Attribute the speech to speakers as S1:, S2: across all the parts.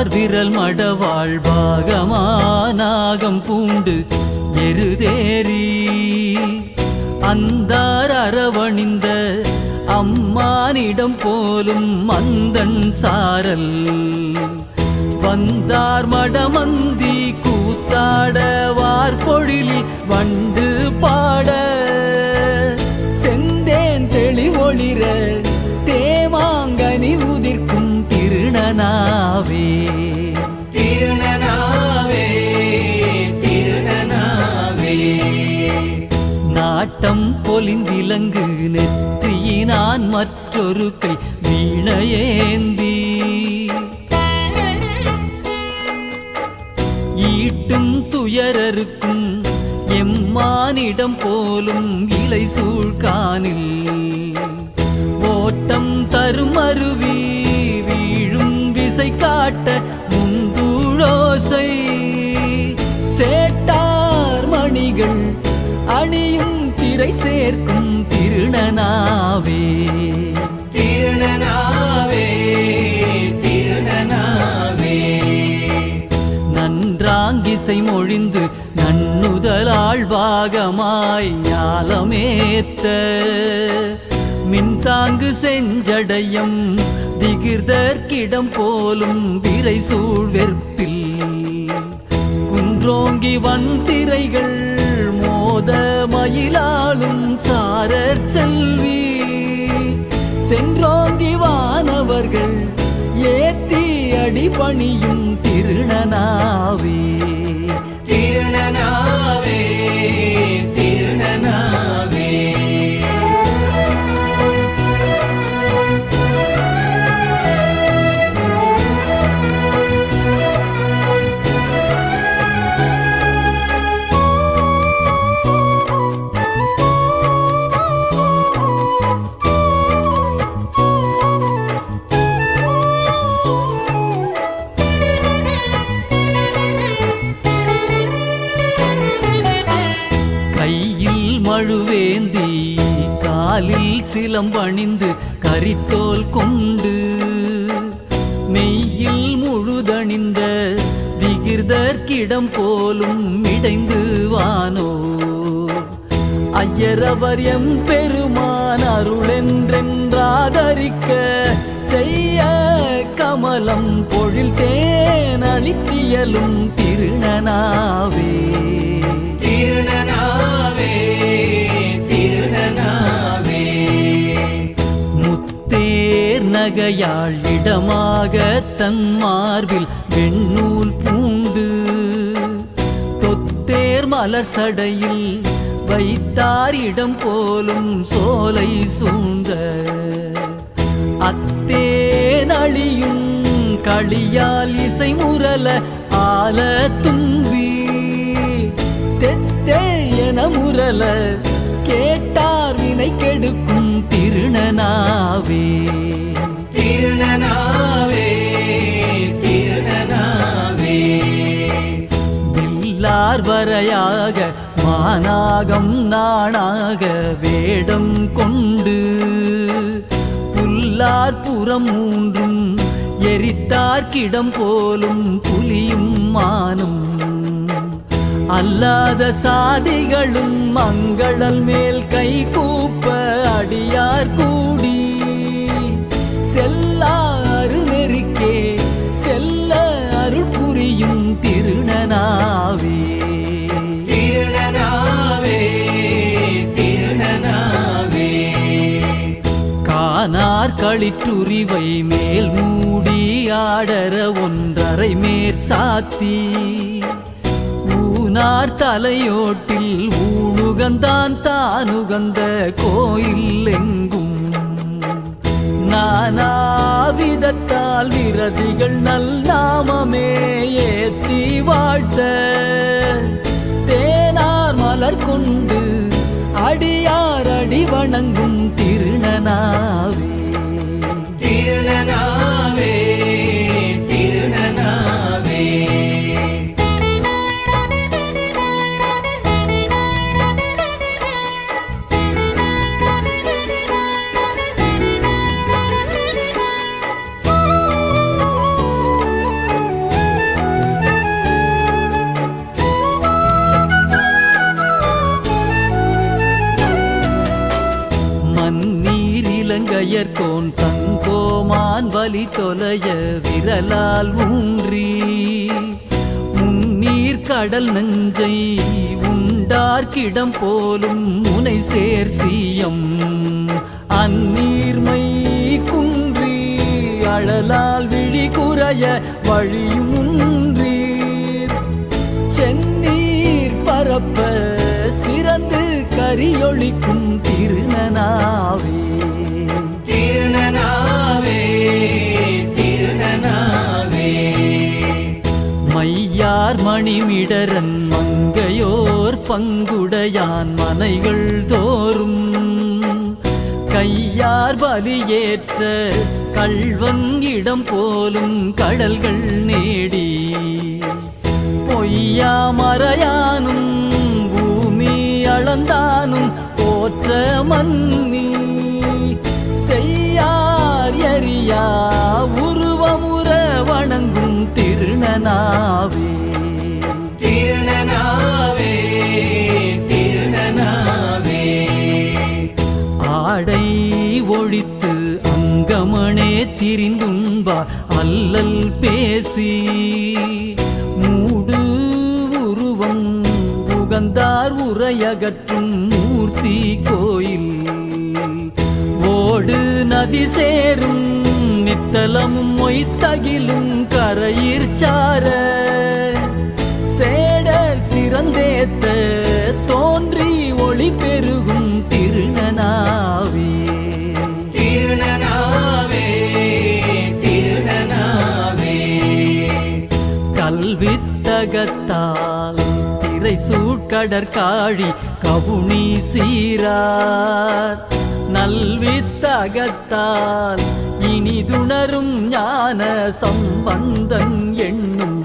S1: R விரல் மடவாழ் பாகமானாகம் பூண்டு எருதேரி அந்தார் அரவணிந்த அம்மானிடம் போலும் மந்தன் சாரல். வந்தார் மடமந்தி கூத்தாட வார்பொழிலில் வண்டு பாட. செந்தேன் தெளிவொளிர தேமாங்கனி உதிர்க்கும் திருநனாவே
S2: திருநனாவே.
S1: நாட்டம் பொலிந்திலங்கு நெற்றியினான் மற்றொரு கை வீணையேந்தி. ஈட்டும் துயரருக்கும் எம்மானிடம் போலும் இலை சூழ்கானில். ஓட்டம் தரும் இசை மொழிந்து நன்னுதலாள் பாகமாய் ஞாலமேத்த. மின்தாங்கு செஞ்சடையம் திகிர்தற்கிடம் போலும் விரை சூழ்வெற்பில். குன்றோங்கி வன்திரைகள் மோத மயிலாளும் சாரர் செல்வி. சென்றோங்கி வானவர்கள் ஏத்தி அடிபணியும் திருநனாவே
S2: திருநனாவே.
S1: சிலம்பணிந்து கரித்தோல் கொண்டு மெய்யில் முழுதணிந்த விகிர்தற்கிடம் போலும் இடைந்து வானோ. ஐயரவர் எம் பெருமான் அருளென்றென்றாதரிக்க செய்ய கமலம் பொழில் தேன் அளித்தியலும் திருநனாவே
S2: திருநனாவே.
S1: முத்தேர் இடமாக தன் மார்பில் வெண்ணூல் பூண்டு. தொத்தேர் மலர் சடையில் வைத்தார் இடம் போலும் சோலை சூழ்ந்த. அத்தேன் அழியும் களியால் இசை முரல ஆல தும்பி. தெத்தே என முரல கேட்டார் வினை கெடுக்கும் திருநனாவே.
S2: திருநனாவே திருநனாவே
S1: வில்லார் வரையாக மானாகம் நாணாக வேடம் கொண்டு புல்லார் புறம் மூன்றும் எரித்தார்க்கிடம் போலும் புலியும் மானும். அல்லாத சாதிகளும் மங்களல் மேல் கை கூப்ப அடியார் கூட கானார் களிற்றுரிவை மேல் மூடி ஆடர ஒன்றரை மேற் சாத்தி. ஊனார் தலையோட்டில் ஊனுகந்தான் தானுகந்த கோயில் எங்கும் நானாவிதத்தால் விரதிகள் நல் நாமமே ஏத்தி வாழ்த்த. தேனார் மலர் கொண்டு அடியார் அடி வணங்கும் திருநனாவே
S2: திருநனாவே.
S1: விடையர்கோன் தங்கோமான் வலி தொலைய விரலால் ஊன்றி முன்னீர் கடல் நஞ்சை உண்டார்க்கிடம் போலும் முனை சேர் சீயம். அந்நீர்மை குன்றி அழலால் விழி குறைய வழியுன்றீர் சென்னீர் பரப்ப சிறந்து கரியொளிக்கும் திருநனாவே.
S2: திருநனாவே திருநனாவே.
S1: மையார் மணிமிடரன் மங்கையோர் பங்குடையான் மனைகள் தோறும். கையார் பலியேற்ற கள்வன் இடம் போலும் கடல்கள் நேடி. பொய்யா மறையானும் பூமி அளந்தானும் போற்ற மன்னி செய்யார் எரியா உருவமுற வணங்கும் திருநனாவே.
S2: திருநனாவே திருநனாவே.
S1: ஆடை ஒழித்து அங்கமனே திரிந்துண்பார் அல்லல் பேசி. உகந்தார் உரையகற்றும் மூர்த்தி கோயில். ஓடு நதி சேரும் நித்தலமும் மொய்த்தகிலும் கரையிற் சார. சேடல் சிறந்தேத்த தோன்றி ஒளி பெருகும் திருநனாவே. கல்வித்தகத்தால் திரை சூட்கடற்காழி கவுனி சீரார். நல்வித்தகத்தால் இனிதுணரும் ஞான சம்பந்தன் எண்ணும்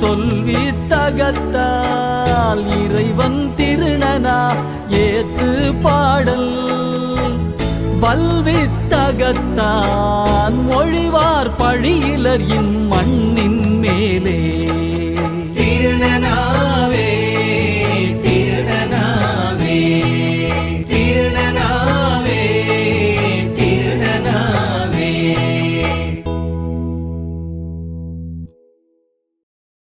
S1: சொல்வித்தகத்தால் இறைவன் திருநனா ஏத்து பாடல். வல்வித்தகத்தான் மொழிவார் பழியிலர் இம் மண்ணின் மேலே.